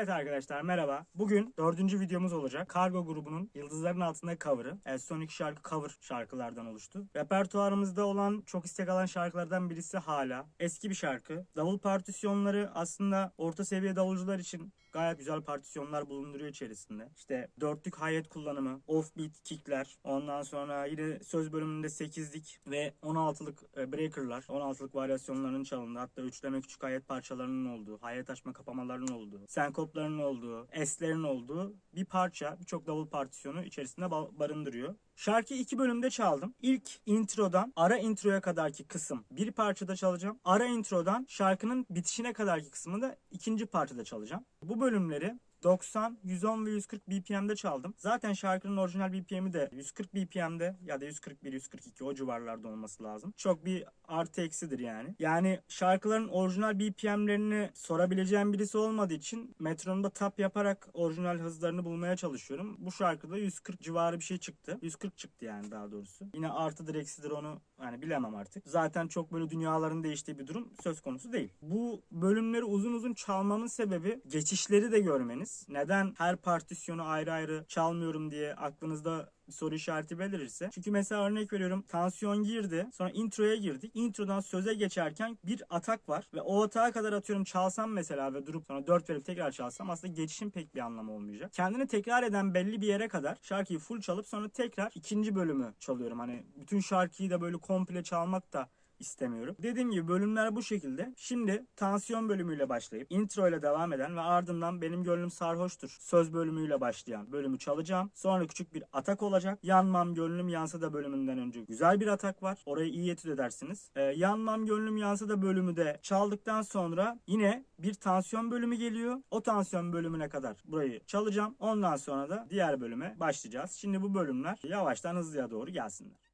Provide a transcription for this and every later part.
Evet arkadaşlar merhaba. Bugün dördüncü videomuz olacak. Kargo grubunun Yıldızların Altında cover'ı. Evet, son iki şarkı cover şarkılardan oluştu. Repertuarımızda olan çok istek alan şarkılardan birisi hala. Eski bir şarkı. Davul partisyonları aslında orta seviye davulcular için gayet güzel partisyonlar bulunduruyor içerisinde. İşte dörtlük hayet kullanımı, offbeat kickler, ondan sonra yine söz bölümünde 8'lik ve 16'lık e, breaker'lar, 16'lık varyasyonlarının çalındığı, hatta üçleme küçük hayet parçalarının olduğu, hayet açma kapamalarının olduğu, senkopların olduğu, eslerin olduğu bir parça, birçok davul partisyonu içerisinde ba- barındırıyor. Şarkı iki bölümde çaldım. İlk introdan ara introya kadarki kısım bir parçada çalacağım. Ara introdan şarkının bitişine kadarki kısmını da ikinci parçada çalacağım. Bu bölümleri 90, 110 ve 140 BPM'de çaldım. Zaten şarkının orijinal BPM'i de 140 BPM'de ya da 141, 142 o civarlarda olması lazım. Çok bir artı eksidir yani. Yani şarkıların orijinal BPM'lerini sorabileceğim birisi olmadığı için metronomda tap yaparak orijinal hızlarını bulmaya çalışıyorum. Bu şarkıda 140 civarı bir şey çıktı. 140 çıktı yani daha doğrusu. Yine artıdır eksidir onu yani bilemem artık. Zaten çok böyle dünyaların değiştiği bir durum söz konusu değil. Bu bölümleri uzun uzun çalmamın sebebi geçişleri de görmeniz. Neden her partisyonu ayrı ayrı çalmıyorum diye aklınızda soru işareti belirirse. Çünkü mesela örnek veriyorum tansiyon girdi sonra introya girdik. Introdan söze geçerken bir atak var ve o atağa kadar atıyorum çalsam mesela ve durup sonra 4 verip tekrar çalsam aslında geçişin pek bir anlamı olmayacak. Kendini tekrar eden belli bir yere kadar şarkıyı full çalıp sonra tekrar ikinci bölümü çalıyorum. Hani bütün şarkıyı da böyle komple çalmak da istemiyorum. Dediğim gibi bölümler bu şekilde. Şimdi tansiyon bölümüyle başlayıp intro ile devam eden ve ardından benim gönlüm sarhoştur söz bölümüyle başlayan bölümü çalacağım. Sonra küçük bir atak olacak. Yanmam gönlüm yansa da bölümünden önce güzel bir atak var. Orayı iyi etüt edersiniz. Ee, yanmam gönlüm yansa da bölümü de çaldıktan sonra yine bir tansiyon bölümü geliyor. O tansiyon bölümüne kadar burayı çalacağım. Ondan sonra da diğer bölüme başlayacağız. Şimdi bu bölümler yavaştan hızlıya doğru gelsinler.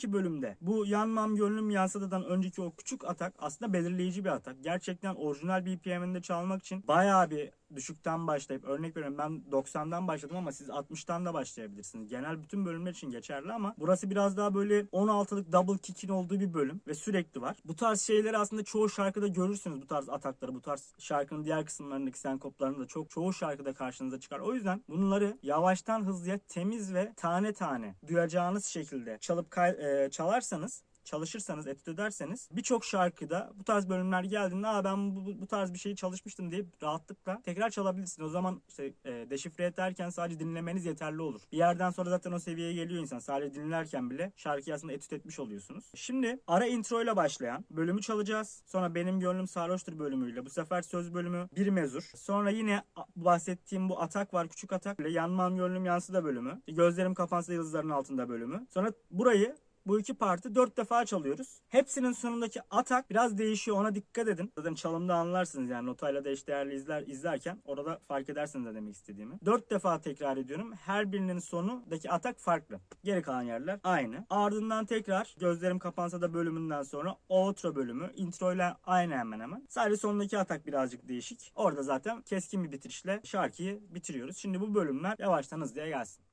Önceki bölümde bu yanmam gönlüm yansıdıdan önceki o küçük atak aslında belirleyici bir atak. Gerçekten orijinal BPM'inde çalmak için bayağı bir düşükten başlayıp örnek veriyorum ben 90'dan başladım ama siz 60'tan da başlayabilirsiniz. Genel bütün bölümler için geçerli ama burası biraz daha böyle 16'lık double kick'in olduğu bir bölüm ve sürekli var. Bu tarz şeyleri aslında çoğu şarkıda görürsünüz bu tarz atakları. Bu tarz şarkının diğer kısımlarındaki senkoplarını da çok çoğu şarkıda karşınıza çıkar. O yüzden bunları yavaştan hızlıya temiz ve tane tane duyacağınız şekilde çalıp e, çalarsanız çalışırsanız, etüt ederseniz birçok şarkıda bu tarz bölümler geldiğinde Aa, ben bu, bu, tarz bir şeyi çalışmıştım deyip rahatlıkla tekrar çalabilirsiniz. O zaman işte e, deşifre ederken sadece dinlemeniz yeterli olur. Bir yerden sonra zaten o seviyeye geliyor insan. Sadece dinlerken bile şarkıyı aslında etüt etmiş oluyorsunuz. Şimdi ara intro ile başlayan bölümü çalacağız. Sonra benim gönlüm sarhoştur bölümüyle. Bu sefer söz bölümü bir mezur. Sonra yine bahsettiğim bu atak var küçük atak yanmam gönlüm yansı da bölümü. Gözlerim kapansa yıldızların altında bölümü. Sonra burayı bu iki parti dört defa çalıyoruz. Hepsinin sonundaki atak biraz değişiyor ona dikkat edin. Zaten çalımda anlarsınız yani notayla da eşdeğerli izler, izlerken orada fark edersiniz ne demek istediğimi. Dört defa tekrar ediyorum. Her birinin sonundaki atak farklı. Geri kalan yerler aynı. Ardından tekrar gözlerim kapansa da bölümünden sonra outro bölümü intro ile aynı hemen hemen. Sadece sondaki atak birazcık değişik. Orada zaten keskin bir bitirişle şarkıyı bitiriyoruz. Şimdi bu bölümler yavaştan hızlıya gelsin.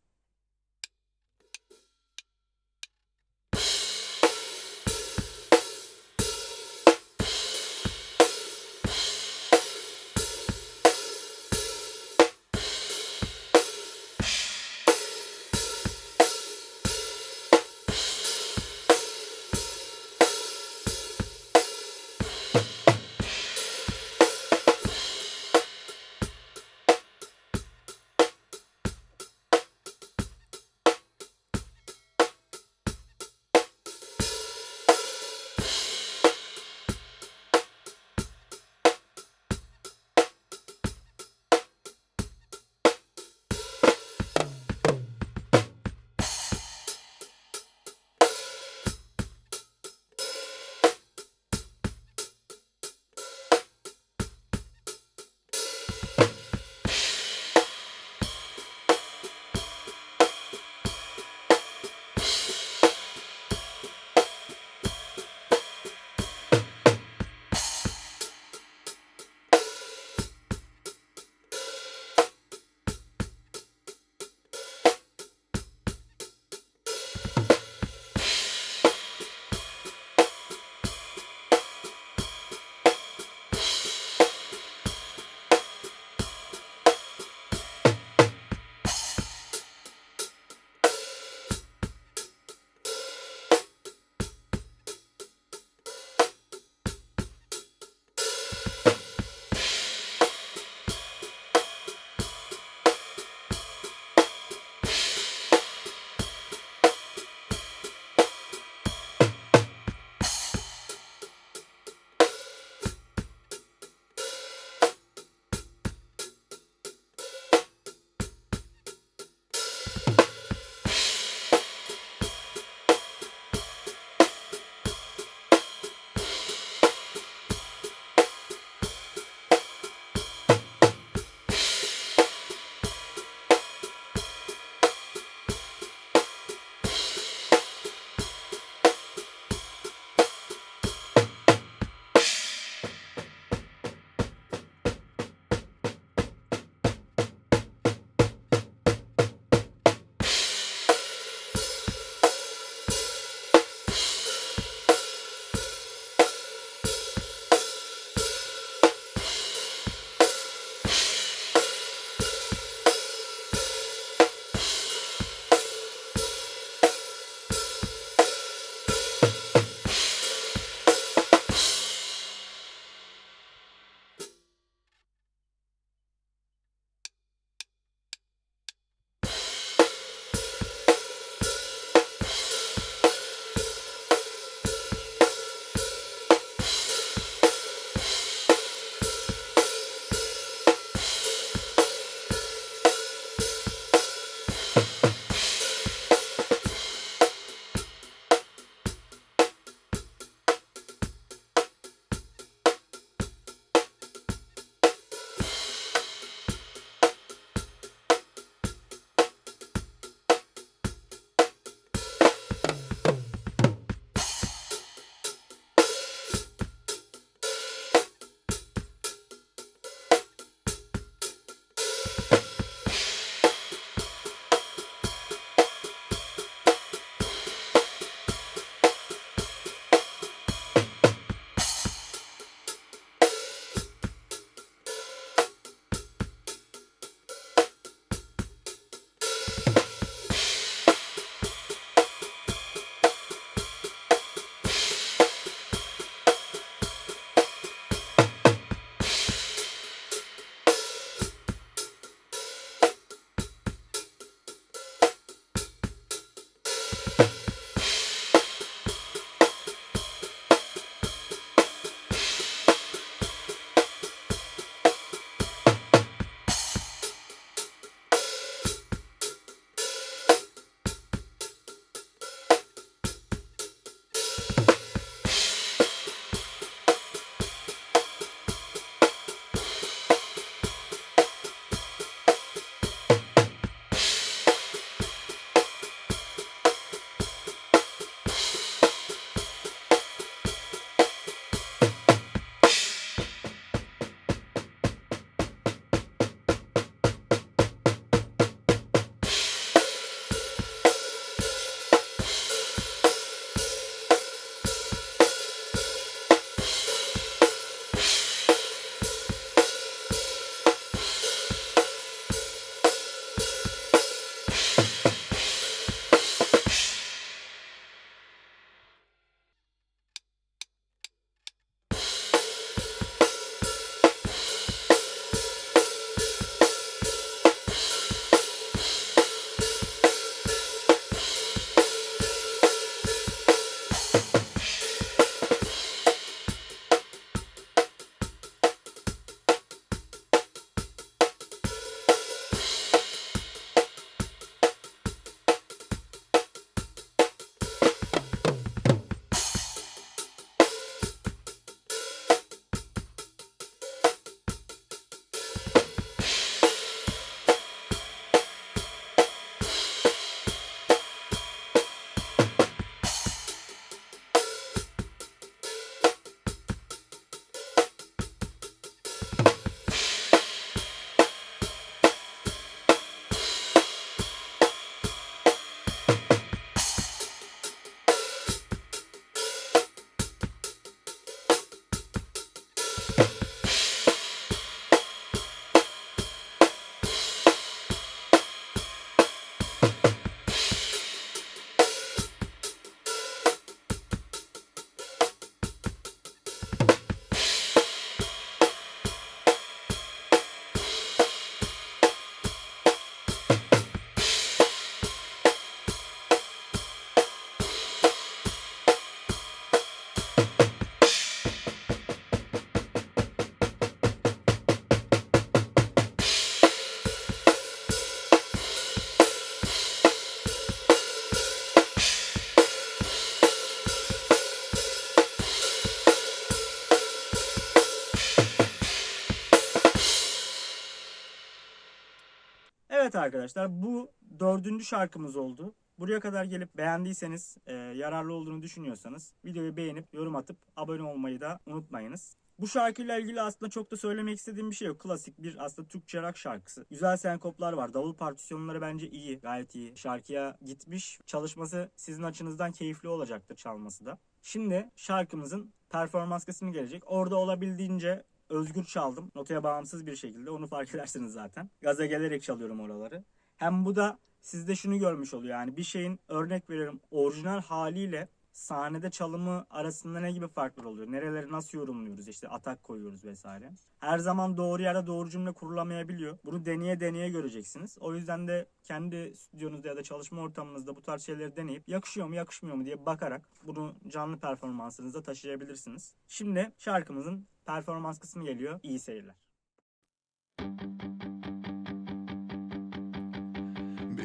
Evet arkadaşlar bu dördüncü şarkımız oldu. Buraya kadar gelip beğendiyseniz, e, yararlı olduğunu düşünüyorsanız videoyu beğenip yorum atıp abone olmayı da unutmayınız. Bu şarkıyla ilgili aslında çok da söylemek istediğim bir şey yok. Klasik bir aslında Türkçe rock şarkısı. Güzel senkoplar var. Davul partisyonları bence iyi. Gayet iyi. Şarkıya gitmiş. Çalışması sizin açınızdan keyifli olacaktır çalması da. Şimdi şarkımızın performans kısmı gelecek. Orada olabildiğince özgür çaldım. Notaya bağımsız bir şekilde. Onu fark edersiniz zaten. Gaza gelerek çalıyorum oraları. Hem bu da sizde şunu görmüş oluyor. Yani bir şeyin örnek veriyorum orijinal haliyle sahnede çalımı arasında ne gibi farklar oluyor? Nereleri nasıl yorumluyoruz? İşte atak koyuyoruz vesaire. Her zaman doğru yerde doğru cümle kurulamayabiliyor. Bunu deneye deneye göreceksiniz. O yüzden de kendi stüdyonuzda ya da çalışma ortamınızda bu tarz şeyleri deneyip yakışıyor mu yakışmıyor mu diye bakarak bunu canlı performansınıza taşıyabilirsiniz. Şimdi şarkımızın performans kısmı geliyor. İyi seyirler.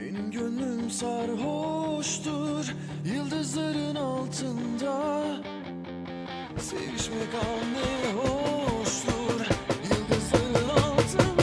Senin gönlün sarhoştur Yıldızların altında. Sevişmek an ne hoştur Yıldızların altında.